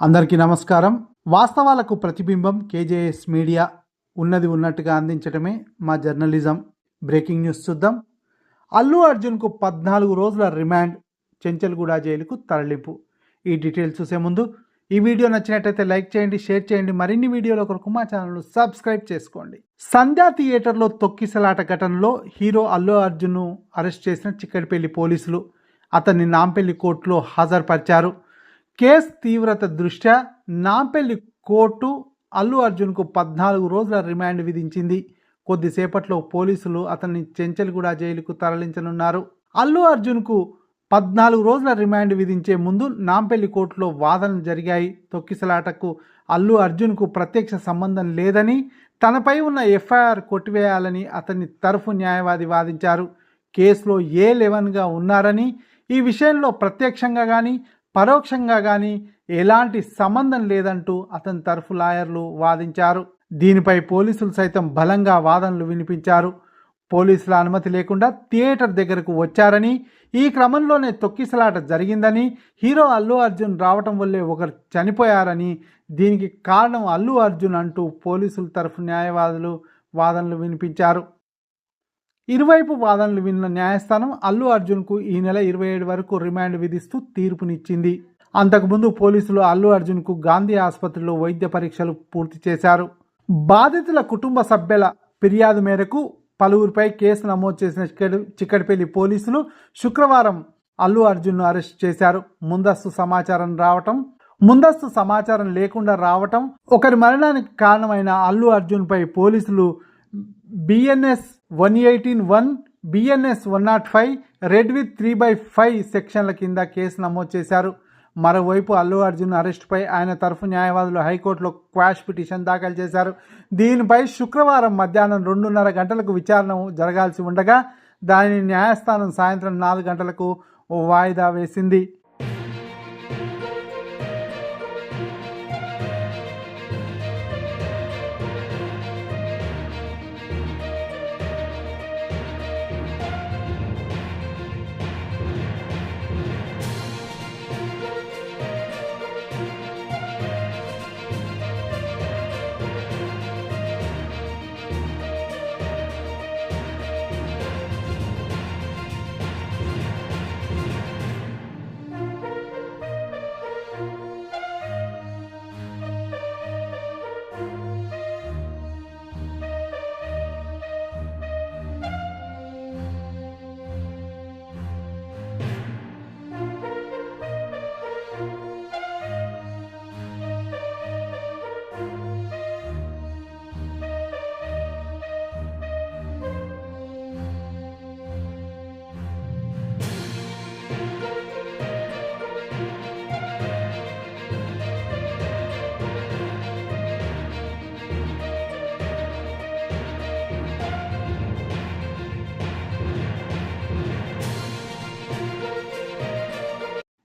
అందరికీ నమస్కారం. వాస్తవాలకు ప్రతిబింబం కేజేఎస్ మీడియా ఉన్నది ఉన్నట్టుగా అందించడమే మా జర్నలిజం. బ్రేకింగ్ న్యూస్ చూద్దాం. అల్లు అర్జున్కు పద్నాలుగు రోజుల రిమాండ్ చెంచల్గూడ జైలుకు తరలింపు. ఈ డీటెయిల్స్ చూసే ముందు ఈ వీడియో నచ్చినట్టయితే లైక్ చేయండి షేర్ చేయండి మరిన్ని వీడియోల కొరకు మా ఛానల్ను సబ్స్క్రైబ్ చేసుకోండి. సంధ్యా థియేటర్లో తొక్కిసలాట ఘటనలో హీరో అల్లు అర్జున్ను అరెస్ట్ చేసిన చిక్కడిపల్లి పోలీసులు అతన్ని నాంపల్లి కోర్టులో హాజరుపరిచారు. కేసు తీవ్రత దృష్ట్యా నాంపల్లి కోర్టు అల్లు అర్జున్కు పద్నాలుగు రోజుల రిమాండ్ విధించింది. కొద్దిసేపట్లో పోలీసులు అతన్ని చెంచల్గూడ జైలుకు తరలించనున్నారు. అల్లు అర్జున్కు పద్నాలుగు రోజుల రిమాండ్ విధించే ముందు నాంపల్లి కోర్టులో వాదనలు జరిగాయి. తొక్కిసలాటకు అల్లు అర్జున్కు ప్రత్యక్ష సంబంధం లేదని తనపై ఉన్న ఎఫ్ఐఆర్ కొట్టివేయాలని అతని తరఫు న్యాయవాది వాదించారు. కేసులో ఏ లెవెన్గా ఉన్నారని ఈ విషయంలో ప్రత్యక్షంగా కానీ పరోక్షంగా కానీ ఎలాంటి సంబంధం లేదంటూ అతని తరఫు లాయర్లు వాదించారు. దీనిపై పోలీసులు సైతం బలంగా వాదనలు వినిపించారు. పోలీసుల అనుమతి లేకుండా థియేటర్ దగ్గరకు వచ్చారని ఈ క్రమంలోనే తొక్కిసలాట జరిగిందని హీరో అల్లు అర్జున్ రావటం వల్లే ఒకరు చనిపోయారని దీనికి కారణం అల్లు అర్జున్ అంటూ పోలీసుల తరఫు న్యాయవాదులు వాదనలు వినిపించారు. ఇరువైపు వాదనలు విన్న న్యాయస్థానం అల్లు అర్జున్కు ఈ నెల ఇరవై ఏడు వరకు రిమాండ్ విధిస్తూ తీర్పునిచ్చింది. అంతకుముందు పోలీసులు అల్లు అర్జున్కు గాంధీ ఆసుపత్రిలో వైద్య పరీక్షలు పూర్తి చేశారు. బాధితుల కుటుంబ సభ్యుల ఫిర్యాదు మేరకు పలువురిపై కేసు నమోదు చేసిన చిక్కడిపల్లి పోలీసులు శుక్రవారం అల్లు అర్జున్ను అరెస్ట్ చేశారు. ముందస్తు సమాచారం రావటం ముందస్తు సమాచారం లేకుండా రావటం ఒకరి మరణానికి కారణమైన అల్లు అర్జున్పై పోలీసులు BNS one eighteen one BNS one not five read with three by five సెక్షన్ల కింద కేసు నమోదు చేశారు. మరోవైపు అల్లు అర్జున్ అరెస్టుపై ఆయన తరఫు న్యాయవాదులు హైకోర్టులో క్వాష్ పిటిషన్ దాఖలు చేశారు. దీనిపై శుక్రవారం మధ్యాహ్నం రెండున్నర గంటలకు విచారణ జరగాల్సి ఉండగా దానిని న్యాయస్థానం సాయంత్రం నాలుగు గంటలకు వాయిదా వేసింది.